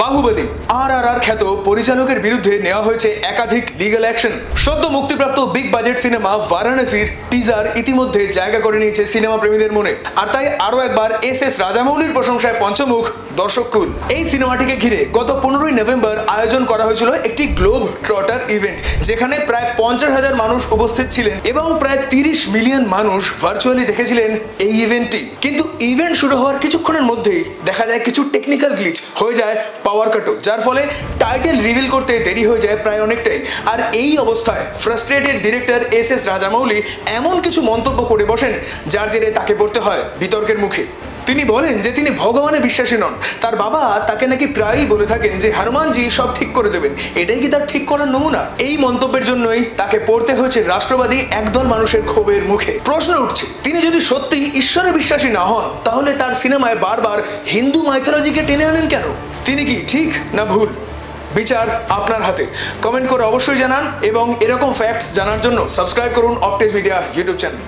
বাহুবলী। আর আর আর খ্যাত পরিচালকের বিরুদ্ধে নেওয়া হয়েছে একাধিক লিগ্যাল অ্যাকশন সদ্য মুক্তিপ্রাপ্ত বিগ বাজেট সিনেমা বারাণসীর টিজার ইতিমধ্যে জায়গা করে নিয়েছে সিনেমা প্রেমীদের মনে। আর তাই আরও একবার এস এস রাজামৌলির প্রশংসায় পঞ্চমুখ, দর্শক কুল। এই সিনেমাটিকে ঘিরে গত পনেরোই নভেম্বর আয়োজন করা হয়েছিল একটি গ্লোব ট্রটার ইভেন্ট যেখানে প্রায় পঞ্চাশ হাজার মানুষ উপস্থিত ছিলেন এবং প্রায় তিরিশ মিলিয়ন মানুষ ভার্চুয়ালি দেখেছিলেন এই ইভেন্টটি কিন্তু ইভেন্ট শুরু হওয়ার কিছুক্ষণের মধ্যেই দেখা যায় কিছু টেকনিক্যাল গ্লিচ হয়ে যায় পাওয়ার কাটও যার ফলে টাইটেল রিভিল করতে দেরি হয়ে যায় প্রায় অনেকটাই। আর এই অবস্থায় frustrated director S S Rajamouli এমন কিছু মন্তব্য করে বসেন, যার জেরে তাকে পড়তে হয় বিতর্কের মুখে। তিনি বলেন যে তিনি ভগবানে বিশ্বাসী নন। তার বাবা তাকে নাকি প্রায়ই বলে থাকেন যে, হনুমানজি সব ঠিক করে দেবেন। এটাই কি তার ঠিক করার নমুনা? এই মন্তব্যের জন্যই তাকে পড়তে হয়েছে রাষ্ট্রবাদী একদল মানুষের ক্ষোভের মুখে। প্রশ্ন উঠছে, তিনি যদি সত্যি ঈশ্বরে বিশ্বাসী না হন, তাহলে তার সিনেমায় বারবার হিন্দু মাইথোলজিকে টেনে আনেন কেন? তিনি কি ঠিক না ভুল? বিচার আপনার হাতে। কমেন্ট করে অবশ্যই জানান এবং এরকম ফ্যাক্টস জানার জন্য সাবস্ক্রাইব করুন অপটেজ মিডিয়া ইউটিউব চ্যানেল